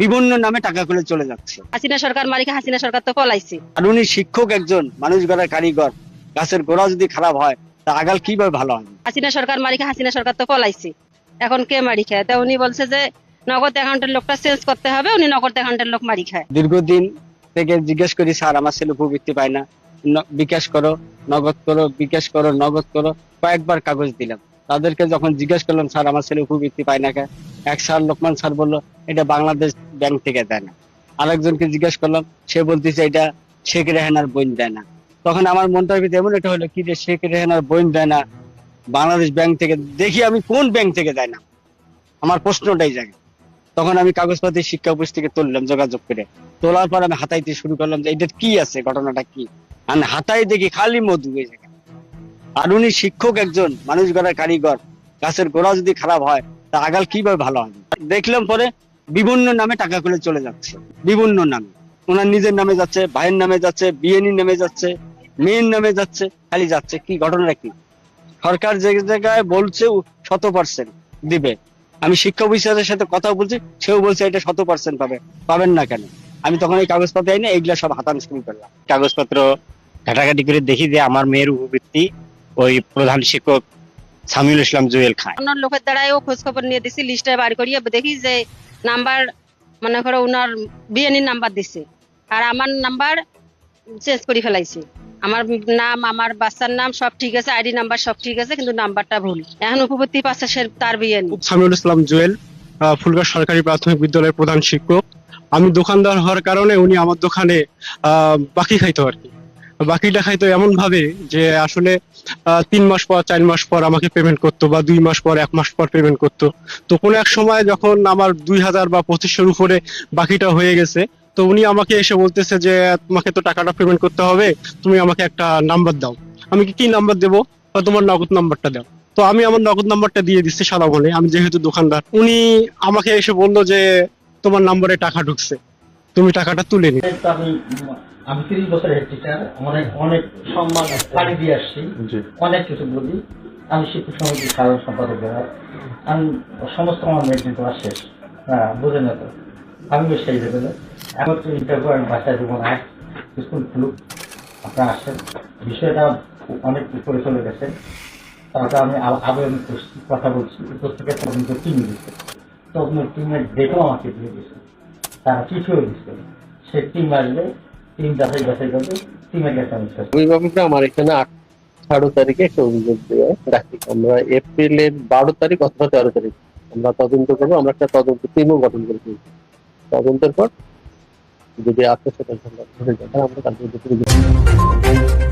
বিভিন্ন নামে টাকা করে চলে যাচ্ছে। হাসিনা সরকার মালিকে হাসিনা সরকার তো পলাইছে। আর উনি শিক্ষক একজন মানুষ গড়ার কারিগর। গাছের গোড়া যদি খারাপ হয় তা আগাল কীভাবে ভালো হবে? হাসিনা সরকার মালিকে হাসিনা সরকার তো পলাইছে। এখন কে মারি খায়? তা উনি বলছে যে নগদ অ্যাকাউন্টের লোকটা চেঞ্জ করতে হবে উনি নগদ অ্যাকাউন্টের লোক মারি খায়। দীর্ঘদিন থেকে জিজ্ঞেস করি স্যার আমার ছেলে উপবৃত্তি পায় না। বিকাশ করো নগদ করো বিকাশ করো নগদ করো। কয়েকবার কাগজ দিলাম। তাদেরকে যখন জিজ্ঞেস করলাম স্যার আমার ছেলে উপবৃত্তি পায় না কে এক স্যার, লোকমান স্যার বলল, এটা বাংলাদেশ ব্যাংক থেকে দেয় না। আরেকজনকে জিজ্ঞেস করলাম, সে বলতেছে, এটা শেখ রেহানার বইন দেয় না। তখন আমার মনটার ভিতরে এমন একটা হলো, কি যে শেখ রেহানার বইন দেয় না? বাংলাদেশ ব্যাংক থেকে, দেখি আমি কোন ব্যাংক থেকে দেয় না? আমার প্রশ্নটাই জাগে। তখন আমি কাগজপাতি, শিক্ষা অফিস থেকে তুললাম যোগাযোগ করে। তোলার পর আমি হাতাইতে শুরু করলাম যে, এটা কি আছে? ঘটনাটা কি? আমি হাতাই দেখি খালি মধু এই জায়গায় আর উনি শিক্ষক একজন, মানুষ গড়ার কারিগর। গাছের গোড়া যদি খারাপ হয় আগাল কীভাবে ভালো হবে? দেখলাম পরে বিভিন্ন নামে টাকা করে চলে যাচ্ছে। বিভিন্ন নামে। ওনার নিজের নামে যাচ্ছে, ভাইয়ের নামে যাচ্ছে বিএনই নামে যাচ্ছে, মেয়ের নামে যাচ্ছে, খালি যাচ্ছে। কি ঘটনাটা কি? সরকার যে জায়গায় বলছে শত পার্সেন্ট দিবে। আমি শিক্ষা অফিসারের সাথে কথা বলছি, সেও বলছে এটা শত পার্সেন্ট পাবে। পাবেন না কেন? আমি তখন এই কাগজপত্র আইনে এইগুলা সব হাতানো শুরু করলাম। কাগজপত্র ঘাটাঘাটি করে দেখি যে আমার মেয়ের উপবৃত্তি ওই প্রধান শিক্ষক সামিউল ইসলাম জুয়েল খায় অন্য লোকের দ্বারাই ও খোঁজ খবর নিয়ে দিছি লিস্টে বার করিয়ে দেখি যে নাম্বার মনে করো উনার বিএনএর নাম্বার দিছে। আর আমার নাম্বার চেঞ্জ করে ফেলাইছে। আমার নাম আমার বাচ্চার নাম সব ঠিক আছে আইডি নাম্বার সব ঠিক আছে কিন্তু নাম্বারটা ভুল। এখন উপপত্তি পাচ্ছে সে তার বিএনই। সামিউল ইসলাম জুয়েল ফুলগাঁ সরকারি প্রাথমিক বিদ্যালয়ের প্রধান শিক্ষক। আমি দোকানদার হওয়ার কারণে উনি আমার দোকানে আহ, বাকি খাইতো আর কি। বাকিটা খাইতো এমন ভাবে যে আসলে তিন মাস পর, চার মাস পর আমাকে পেমেন্ট করতো বা দুই মাস পর, এক মাস পর পেমেন্ট করতো। তো কোনো এক সময় যখন আমার দুই হাজার বা পঁচিশশোর উপরে বাকিটা হয়ে গেছে, তো উনি আমাকে এসে বলতেছে যে, তোমাকে তো টাকাটা পেমেন্ট করতে হবে, তুমি আমাকে একটা নাম্বার দাও। আমি কি নাম্বার দেবো? বা তোমার নগদ নাম্বারটা দাও। তো আমি আমার নগদ নাম্বারটা দিয়ে দিচ্ছি সাদা বলে আমি যেহেতু দোকানদার। উনি আমাকে এসে বলল যে, তোমার নাম্বারে টাকা ঢুকছে, তুমি টাকাটা তুলে নি আমি তিরিশ বছরের হেড টিচার অনেক অনেক সম্মান পাড়ি দিয়ে আসছি। অনেক কিছু বলি। আমি শিক্ষক সমিতির সাধারণ সম্পাদক দেওয়ার আমি সমস্ত আমার মেডিসিন করা শেষ। হ্যাঁ বুঝে না তো। আমিও সেই লেভেলে এখন তো ইন্টারভিউ আমি বাসায় দেবো না। স্কুল খুলুক আপনারা আসেন। বিষয়টা অনেক উপরে চলে গেছে। তারপরে আমি আবেদন করছি কথা বলছি। উপর থেকে তদন্ত টিম দিচ্ছে তদন্ত টিমের ডেটও আমাকে দিয়ে দিয়েছে তারা চিঠিও দিচ্ছে। সে টিম আসবে তারিখে একটা অভিযোগ দিয়ে রাখি, আমরা এপ্রিলের বারো তারিখ অথবা তেরো তারিখ। আমরা তদন্ত করব, আমরা একটা তদন্ত টিমও গঠন করে দিয়েছি তদন্তের পর যদি আত্মসচেতন আমরা তার বিরুদ্ধে